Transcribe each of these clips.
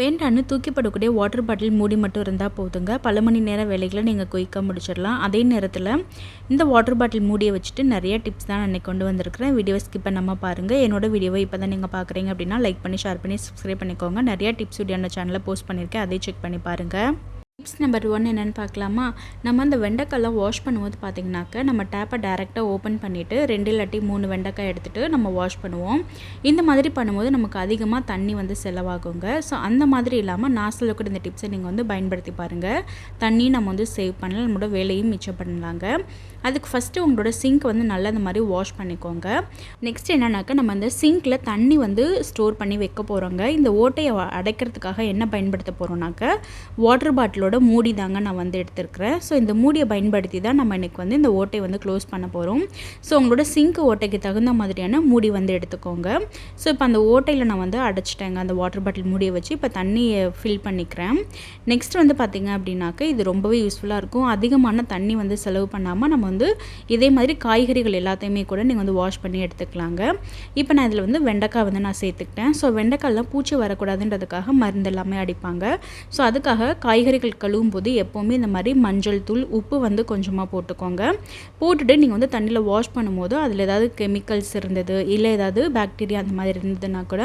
வேண்டான்னு தூக்கிப்படக்கூடிய water bottle மூடி மட்டும் இருந்தால் போதுங்க. பல மணி நேர வேலைகளை நீங்கள் குயிக்காக முடிச்சிடலாம். அதே நேரத்தில் இந்த வாட்டர் பாட்டில் மூடியை வச்சுட்டு நிறைய டிப்ஸ் தான் நான் கொண்டு வந்திருக்கிறேன். வீடியோ ஸ்கிப் பண்ணாமல் பாருங்கள் என்னோட வீடியோவை இப்போ தான் நீங்கள் பார்க்குறீங்க அப்படின்னா லைக் பண்ணி ஷேர் பண்ணி சப்ஸ்கிரைப் பண்ணிக்கோங்க. நிறைய டிப்ஸ் வீடியோ அந்த சேனலில் போஸ்ட் பண்ணியிருக்கேன் அதை செக் பண்ணி பாருங்கள் டிப்ஸ் நம்பர் ஒன் என்னென்னு பார்க்கலாமா? நம்ம அந்த வெண்டைக்காய்லாம் வாஷ் பண்ணும்போது பார்த்தீங்கன்னாக்க நம்ம டேப்பை டேரெக்டாக ஓப்பன் பண்ணிவிட்டு ரெண்டு இல்லாட்டி மூணு வெண்டைக்காய் எடுத்துகிட்டு நம்ம வாஷ் பண்ணுவோம். இந்த மாதிரி பண்ணும்போது நமக்கு அதிகமாக தண்ணி வந்து செலவாகுங்க. ஸோ அந்த மாதிரி இல்லாமல் நான் சொல்லக்கூடிய இந்த டிப்ஸை நீங்கள் வந்து பயன்படுத்தி பாருங்கள் தண்ணி நம்ம வந்து சேவ் பண்ணலாம் நம்மளோட வேலையும் மிச்சம் பண்ணலாங்க. அதுக்கு ஃபஸ்ட்டு உங்களோட சிங்க் வந்து நல்லா இந்த மாதிரி வாஷ் பண்ணிக்கோங்க. நெக்ஸ்ட் என்னன்னாக்கா நம்ம அந்த சிங்க்கில் தண்ணி வந்து ஸ்டோர் பண்ணி வைக்க போகிறோங்க இந்த ஓட்டையை அடைக்கிறதுக்காக என்ன பயன்படுத்த போகிறோம்னாக்க வாட்டர் பாட்டிலோட மூடி தாங்க நான் வந்து எடுத்துருக்கிறேன். ஸோ இந்த மூடியை பயன்படுத்தி தான் நம்ம இன்றைக்கி வந்து இந்த ஓட்டையை வந்து க்ளோஸ் பண்ண போகிறோம் ஸோ உங்களோட சிங்க் ஓட்டைக்கு தகுந்த மாதிரியான மூடி வந்து எடுத்துக்கோங்க. ஸோ இப்போ அந்த ஓட்டையில் நான் வந்து அடைச்சிட்டேங்க. அந்த வாட்டர் பாட்டில் மூடியை வச்சு இப்போ தண்ணியை ஃபில் பண்ணிக்கிறேன். நெக்ஸ்ட் வந்து பார்த்திங்க அப்படின்னாக்க இது ரொம்பவே யூஸ்ஃபுல்லாக இருக்கும். அதிகமான தண்ணி வந்து செலவு பண்ணாமல் நம்ம வந்து இதே மாதிரி காய்கறிகள் எல்லாத்தையுமே கூட நீங்கள் வந்து வாஷ் பண்ணி எடுத்துக்கலாங்க. இப்போ நான் இதில் வந்து வெண்டைக்காய் வந்து நான் சேர்த்துக்கிட்டேன். ஸோ வெண்டைக்காய்லாம் பூச்சி வரக்கூடாதுன்றதுக்காக மருந்து எல்லாமே அடிப்பாங்க. ஸோ அதுக்காக காய்கறிகள் கழுவும் போது எப்போவுமே இந்த மாதிரி மஞ்சள் தூள் உப்பு வந்து கொஞ்சமாக போட்டுக்கோங்க. போட்டுட்டு நீங்கள் வந்து தண்ணியில் வாஷ் பண்ணும்போது அதில் ஏதாவது கெமிக்கல்ஸ் இருந்தது இல்லை ஏதாவது பாக்டீரியா அந்த மாதிரி இருந்ததுன்னா கூட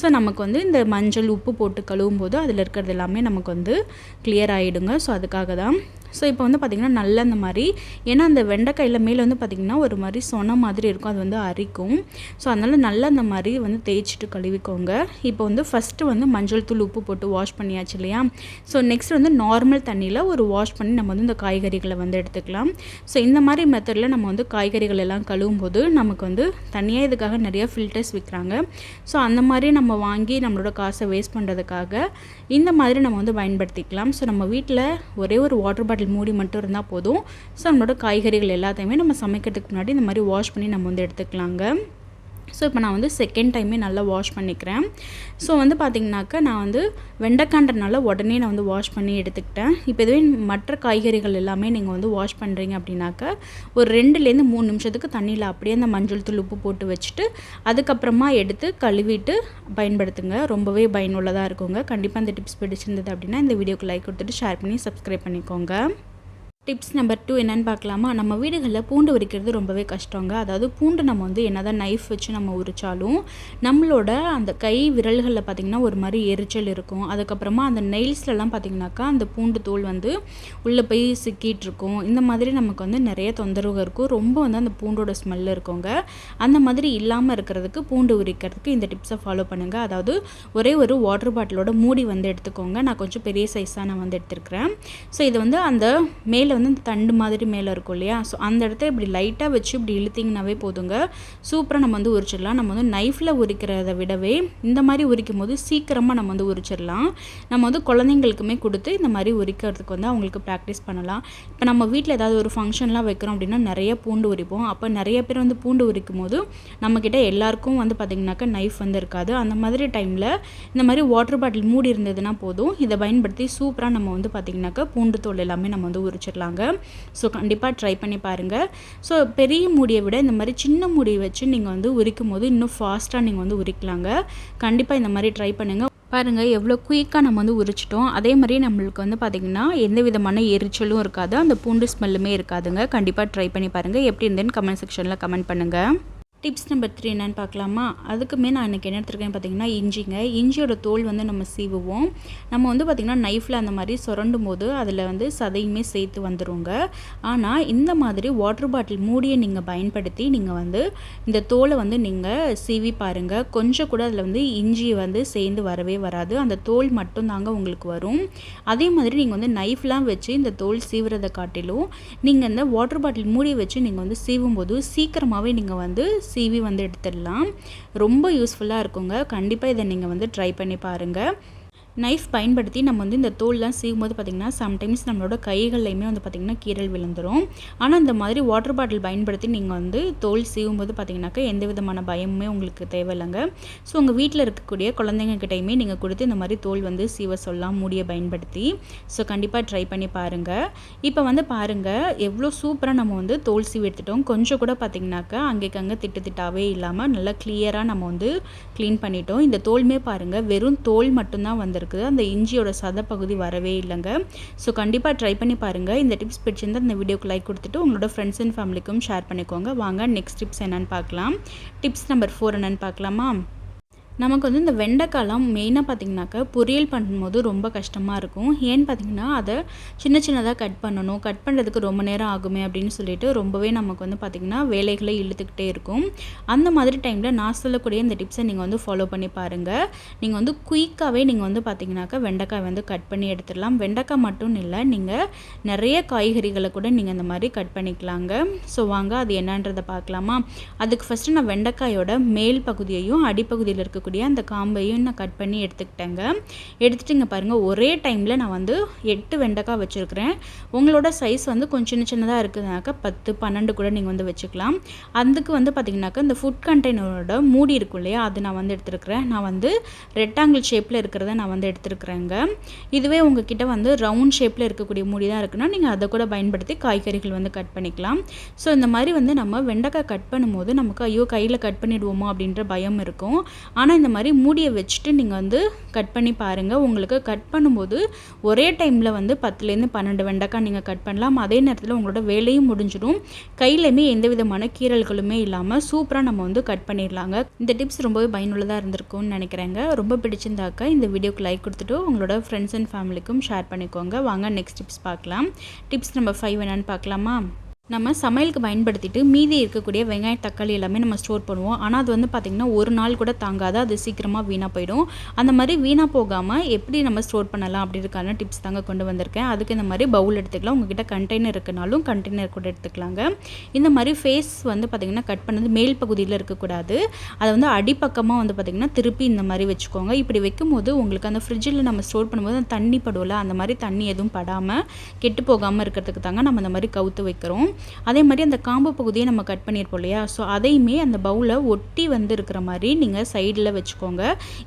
ஸோ நமக்கு வந்து இந்த மஞ்சள் உப்பு போட்டு கழுவும் போது அதில் இருக்கிறது எல்லாமே நமக்கு வந்து கிளியர் ஆகிடுங்க ஸோ அதுக்காக தான் ஸோ இப்போ வந்து பார்த்திங்கன்னா நல்ல அந்த மாதிரி. ஏன்னா அந்த வெண்டைக்காயில் மேலே வந்து பார்த்திங்கன்னா ஒரு மாதிரி சொன்ன மாதிரி இருக்கும். அது வந்து அரிக்கும். ஸோ அதனால் நல்லா அந்த மாதிரி வந்து தேய்ச்சிட்டு கழுவிக்கோங்க. இப்போ வந்து ஃபஸ்ட்டு வந்து மஞ்சள் தூள் உப்பு போட்டு வாஷ் பண்ணியாச்சு இல்லையா? ஸோ நெக்ஸ்ட் வந்து நார்மல் தண்ணியில் ஒரு வாஷ் பண்ணி நம்ம வந்து இந்த காய்கறிகளை வந்து எடுத்துக்கலாம். ஸோ இந்த மாதிரி மெத்தடில் நம்ம வந்து காய்கறிகள் எல்லாம் கழுவும் போது நமக்கு வந்து தனியாக இதுக்காக நிறைய ஃபில்டர்ஸ் விற்கிறாங்க ஸோ அந்த மாதிரி நம்ம வாங்கி நம்மளோட காசை வேஸ்ட் பண்ணுறதுக்காக இந்த மாதிரி நம்ம வந்து பயன்படுத்திக்கலாம். ஸோ நம்ம வீட்டில் ஒரே ஒரு வாட்டர் பாட்டில் மூடி மட்டும் இருந்தால் போதும். ஸோ நம்மளோட காய்கறிகள் எல்லாத்தையுமே நம்ம சமைக்கிறதுக்கு முன்னாடி இந்த மாதிரி வாஷ் பண்ணி நம்ம வந்து எடுத்துக்கலாங்க. ஸோ இப்போ நான் வந்து செகண்ட் டைமே நல்லா வாஷ் பண்ணிக்கிறேன். ஸோ வந்து பார்த்திங்கனாக்கா நான் வந்து வெண்டைக்காண்டனால உடனே நான் வந்து வாஷ் பண்ணி எடுத்துக்கிட்டேன். இப்போ இதுவே மற்ற காய்கறிகள் எல்லாமே நீங்கள் வந்து வாஷ் பண்ணுறீங்க அப்படின்னாக்கா ஒரு ரெண்டுலேருந்து மூணு நிமிஷத்துக்கு தண்ணியில் அப்படியே அந்த மஞ்சள் தூள் உப்பு போட்டு வச்சுட்டு அதுக்கப்புறமா எடுத்து கழுவிட்டு பயன்படுத்துங்க. ரொம்பவே பயனுள்ளதாக இருக்குங்க. கண்டிப்பாக அந்த டிப்ஸ் பிடிச்சிருந்தது அப்படின்னா இந்த வீடியோக்கு லைக் கொடுத்துட்டு ஷேர் பண்ணி சப்ஸ்கிரைப் பண்ணிக்கோங்க. டிப்ஸ் நம்பர் டூ என்னென்னு பார்க்கலாமா? நம்ம வீடுகளில் பூண்டு உரிக்கிறது ரொம்பவே கஷ்டங்க. அதாவது பூண்டு நம்ம வந்து என்ன தான் நைஃப் வச்சு நம்ம உரித்தாலும் நம்மளோட அந்த கை விரல்களில் பார்த்திங்கன்னா ஒரு மாதிரி எரிச்சல் இருக்கும். அதுக்கப்புறமா அந்த நெயில்ஸ்லலாம் பார்த்திங்கனாக்கா அந்த பூண்டு தோல் வந்து உள்ளே போய் சிக்கிட்டு இருக்கும் இந்த மாதிரி நமக்கு வந்து நிறைய தொந்தரவு இருக்கும். ரொம்ப வந்து அந்த பூண்டோட ஸ்மெல் இருக்குங்க. அந்த மாதிரி இல்லாமல் இருக்கிறதுக்கு பூண்டு உரிக்கிறதுக்கு இந்த டிப்ஸை ஃபாலோ பண்ணுங்கள் அதாவது ஒரே ஒரு வாட்டர் பாட்டிலோட மூடி வந்து எடுத்துக்கோங்க. நான் கொஞ்சம் பெரிய சைஸாக நான் வந்து எடுத்துருக்கிறேன். ஸோ இது வந்து அந்த மேலே வந்து இந்த தண்டு மாதிரி மேலே இருக்கும் இல்லையா? ஸோ அந்த இடத்த இப்படி லைட்டாக வச்சு இப்படி இழுத்திங்கனாவே போதுங்க. சூப்பராக நம்ம வந்து உரிச்சிடலாம். நம்ம வந்து நைஃப்பில் உரிக்கிறத விடவே இந்த மாதிரி உரிக்கும் போது சீக்கிரமாக நம்ம வந்து உரிச்சிடலாம். நம்ம வந்து குழந்தைங்களுக்குமே கொடுத்து இந்த மாதிரி உரிக்கிறதுக்கு வந்து அவங்களுக்கு ப்ராக்டிஸ் பண்ணலாம். இப்போ நம்ம வீட்டில் ஏதாவது ஒரு ஃபங்க்ஷன்லாம் வைக்கிறோம் அப்படின்னா நிறைய பூண்டு உரிப்போம். அப்போ நிறைய பேர் வந்து பூண்டு உரிக்கும் போது நம்மக்கிட்ட எல்லாருக்கும் வந்து பார்த்திங்கனாக்கா நைஃப் வந்து இருக்காது. அந்த மாதிரி டைமில் இந்த மாதிரி வாட்டர் பாட்டில் மூடி இருந்ததுன்னா போதும். இதை பயன்படுத்தி சூப்பராக நம்ம வந்து பார்த்திங்கனாக்கா பூண்டு தோல் எல்லாமே நம்ம வந்து உரிச்சிடலாம். சொல்கிறாங்க ஸோ கண்டிப்பாக ட்ரை பண்ணி பாருங்கள் ஸோ பெரிய மூடியை விட இந்த மாதிரி சின்ன மூடியை வச்சு நீங்கள் வந்து உரிக்கும் போது இன்னும் ஃபாஸ்ட்டாக நீங்கள் வந்து உரிக்கலாங்க. கண்டிப்பாக இந்த மாதிரி ட்ரை பண்ணுங்கள் பாருங்கள் எவ்வளோ குயிக்காக நம்ம வந்து உரிச்சிட்டோம். அதே மாதிரி நம்மளுக்கு வந்து பார்த்திங்கன்னா எந்த விதமான எரிச்சலும் இருக்காது. அந்த பூண்டு ஸ்மெல்லுமே இருக்காதுங்க. கண்டிப்பாக ட்ரை பண்ணி பாருங்கள் எப்படி இருந்தேன்னு கமெண்ட் செக்ஷனில் கமெண்ட் பண்ணுங்கள் டிப்ஸ் நம்பர் த்ரீ என்னென்னு பார்க்கலாமா? அதுக்குமே நான் எனக்கு என்ன எடுத்துருக்கேன் பார்த்தீங்கன்னா இஞ்சிங்க. இஞ்சியோட தோல் வந்து நம்ம சீவுவோம். நம்ம வந்து பார்த்திங்கன்னா நைஃப்பில் அந்த மாதிரி சுரண்டும் போது அதில் வந்து சதையுமே சேர்த்து வந்துடுங்க ஆனால் இந்த மாதிரி வாட்டர் பாட்டில் மூடியை நீங்கள் பயன்படுத்தி நீங்கள் வந்து இந்த தோலை வந்து நீங்கள் சீவி பாருங்கள் கொஞ்சம் கூட அதில் வந்து இஞ்சி வந்து சேர்ந்து வரவே வராது. அந்த தோல் மட்டும்தாங்க உங்களுக்கு வரும். அதே மாதிரி நீங்கள் வந்து நைஃப்லாம் வச்சு இந்த தோல் சீவுறதை காட்டிலும் நீங்கள் இந்த வாட்டர் பாட்டில் மூடியை வச்சு நீங்கள் வந்து சீவும் போது சீக்கிரமாகவே நீங்கள் வந்து சீவி வந்து எடுத்துடலாம். ரொம்ப யூஸ்ஃபுல்லாக இருக்குங்க. கண்டிப்பாக இதை நீங்கள் வந்து ட்ரை பண்ணி பாருங்கள் நைஃப் பயன்படுத்தி நம்ம வந்து இந்த தோல்லாம் சீவும் போது பார்த்திங்கன்னா சம்டைம்ஸ் நம்மளோட கைகள்லையுமே வந்து பார்த்திங்கன்னா கீரல் விழுந்துடும் ஆனால் இந்த மாதிரி வாட்டர் பாட்டில் பயன்படுத்தி நீங்கள் வந்து தோல் சீவும் போது பார்த்திங்கனாக்கா எந்த விதமான பயமுமே உங்களுக்கு தேவையில்லைங்க. ஸோ உங்கள் வீட்டில் இருக்கக்கூடிய குழந்தைங்க கிட்டையுமே நீங்கள் கொடுத்து இந்த மாதிரி தோல் வந்து சீவ சொல்லலாம் மூடியை பயன்படுத்தி. ஸோ கண்டிப்பாக ட்ரை பண்ணி பாருங்கள் இப்போ வந்து பாருங்கள் எவ்வளோ சூப்பராக நம்ம வந்து தோல் சீவி எடுத்துட்டோம். கொஞ்சம் கூட பார்த்திங்கனாக்கா அங்கேக்கு அங்கே திட்டு திட்டாவே இல்லாமல் நல்லா கிளியராக நம்ம வந்து க்ளீன் பண்ணிட்டோம். இந்த தோல்மே பாருங்கள் வெறும் தோல் மட்டும்தான் வந்திருக்கு. இருக்குது. அந்த இஞ்சியோட சத பகுதி வரவே இல்லைங்க. ஸோ கண்டிப்பாக ட்ரை பண்ணி பாருங்கள் இந்த டிப்ஸ் பிடிச்சிருந்தால் இந்த வீடியோக்கு லைக் கொடுத்துட்டு உங்களோட ஃப்ரெண்ட்ஸ் அண்ட் ஃபேமிலிக்கும் ஷேர் பண்ணிக்கோங்க. வாங்க நெக்ஸ்ட் டிப்ஸ் என்னென்னு பார்க்கலாம். டிப்ஸ் நம்பர் ஃபோர் என்னென்னு பார்க்கலாமா? நமக்கு வந்து இந்த வெண்டைக்காலாம் மெயினாக பார்த்திங்கனாக்கா பொரியல் பண்ணும்போது ரொம்ப கஷ்டமாக இருக்கும். ஏன்னு பார்த்திங்கன்னா அதை சின்ன சின்னதாக கட் பண்ணணும். கட் பண்ணுறதுக்கு ரொம்ப நேரம் ஆகுமே அப்படின்னு சொல்லிட்டு ரொம்பவே நமக்கு வந்து பார்த்திங்கன்னா வேலைகளை இழுத்துக்கிட்டே இருக்கும். அந்த மாதிரி டைமில் நான் சொல்லக்கூடிய இந்த டிப்ஸை நீங்கள் வந்து ஃபாலோ பண்ணி பாருங்கள் நீங்கள் வந்து குயிக்காகவே நீங்கள் வந்து பார்த்திங்கனாக்கா வெண்டைக்காய் வந்து கட் பண்ணி எடுத்துடலாம். வெண்டைக்காய் மட்டும் இல்லை நீங்கள் நிறைய காய்கறிகளை கூட நீங்கள் இந்த மாதிரி கட் பண்ணிக்கலாங்க. ஸோ வாங்க அது என்னன்றதை பார்க்கலாமா? அதுக்கு ஃபஸ்ட்டு நான் வெண்டைக்காயோட மேல் பகுதியையும் அடிப்பகுதியில் இருக்க இருக்கக்கூடிய அந்த காம்பையும் நான் கட் பண்ணி எடுத்துக்கிட்டேங்க. எடுத்துகிட்டு இங்கே பாருங்கள் ஒரே டைமில் நான் வந்து எட்டு வெண்டைக்காய் வச்சுருக்கிறேன். உங்களோட சைஸ் வந்து கொஞ்சம் சின்ன சின்னதாக இருக்குதுனாக்கா பத்து பன்னெண்டு கூட நீங்கள் வந்து வச்சுக்கலாம். அதுக்கு வந்து பார்த்திங்கனாக்கா இந்த ஃபுட் கண்டெய்னரோட மூடி இருக்கும் இல்லையா அது நான் வந்து எடுத்துருக்கிறேன். நான் வந்து ரெக்டாங்கிள் ஷேப்பில் இருக்கிறத நான் வந்து எடுத்துருக்குறேங்க. இதுவே உங்ககிட்ட வந்து ரவுண்ட் ஷேப்பில் இருக்கக்கூடிய மூடி தான் இருக்குன்னா நீங்கள் அதை கூட பயன்படுத்தி காய்கறிகள் வந்து கட் பண்ணிக்கலாம். ஸோ இந்த மாதிரி வந்து நம்ம வெண்டைக்காய் கட் பண்ணும்போது நமக்கு ஐயோ கையில் கட் பண்ணிடுவோமோ? அப்படின்ற பயம் இருக்கும். ஆனால் இந்த மாதிரி மூடியை வச்சுட்டு நீங்கள் வந்து கட் பண்ணி பாருங்கள் உங்களுக்கு கட் பண்ணும்போது ஒரே டைமில் வந்து பத்துலேருந்து பன்னெண்டு வெண்டைக்காய் நீங்கள் கட் பண்ணலாம். அதே நேரத்தில் உங்களோட வேலையும் முடிஞ்சிடும். கையிலையுமே எந்த விதமான கீரல்களுமே இல்லாமல் சூப்பராக நம்ம வந்து கட் பண்ணிடலாங்க. இந்த டிப்ஸ் ரொம்பவே பயனுள்ளதாக இருந்திருக்கும்னு நினைக்கிறேங்க. ரொம்ப பிடிச்சிருந்தாக்கா இந்த வீடியோக்கு லைக் கொடுத்துட்டு உங்களோட ஃப்ரெண்ட்ஸ் அண்ட் ஃபேமிலிக்கும் ஷேர் பண்ணிக்கோங்க. வாங்க நெக்ஸ்ட் டிப்ஸ் பார்க்கலாம். டிப்ஸ் நம்பர் ஃபைவ் என்னென்னு பார்க்கலாமா? நம்ம சமையலுக்கு பயன்படுத்திட்டு மீதி இருக்கக்கூடிய வெங்காயம் தக்காளி எல்லாமே நம்ம ஸ்டோர் பண்ணுவோம். ஆனால் அது வந்து பார்த்திங்கன்னா ஒரு நாள் கூட தாங்காது. அது சீக்கிரமாக வீணாக போயிடும். அந்த மாதிரி வீணாக போகாமல் எப்படி நம்ம ஸ்டோர் பண்ணலாம் அப்படின்றக்கான டிப்ஸ் தாங்க கொண்டு வந்திருக்கேன். அதுக்கு இந்த மாதிரி பவுல் எடுத்துக்கலாம். உங்ககிட்ட கண்டெய்னர் இருக்குனாலும் கண்டெய்னர் கூட எடுத்துக்கலாங்க. இந்த மாதிரி ஃபேஸ் வந்து பார்த்திங்கன்னா கட் பண்ணது மேல் பகுதியில் இருக்கக்கூடாது. அதை வந்து அடிப்பக்கமாக வந்து பார்த்திங்கன்னா திருப்பி இந்த மாதிரி வச்சுக்கோங்க. இப்படி வைக்கும்போது உங்களுக்கு அந்த ஃப்ரிட்ஜில் நம்ம ஸ்டோர் பண்ணும்போது தண்ணி படுவோம்ல அந்த மாதிரி தண்ணி எதுவும் படாமல் கெட்டு போகாமல் இருக்கிறதுக்கு தாங்க நம்ம இந்த மாதிரி கவுத்து வைக்கிறோம். அதே மாதிரி அந்த காம்பு பகுதியை நம்ம கட் பண்ணியிருப்போம் இல்லையா? ஸோ அதையுமே அந்த பவுலை ஒட்டி வந்து இருக்கிற மாதிரி நீங்கள் சைடில் வச்சுக்கோங்க.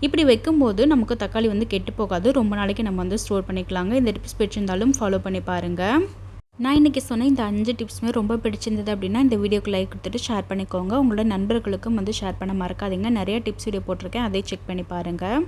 இப்படி வைக்கும்போது நமக்கு தக்காளி வந்து கெட்டு போகாது. ரொம்ப நாளைக்கு நம்ம வந்து ஸ்டோர் பண்ணிக்கலாங்க. இந்த டிப்ஸ் பிடிச்சிருந்தாலும் ஃபாலோ பண்ணி பாருங்கள் நான் இன்றைக்கி சொன்ன இந்த அஞ்சு டிப்ஸுமே ரொம்ப பிடிச்சிருந்தது அப்படின்னா இந்த வீடியோக்கு லைக் கொடுத்துட்டு ஷேர் பண்ணிக்கோங்க. உங்களோட நண்பர்களுக்கும் வந்து ஷேர் பண்ண மறக்காதீங்க. நிறைய டிப்ஸ் வீடியோ போட்டிருக்கேன். அதை செக் பண்ணி பாருங்கள்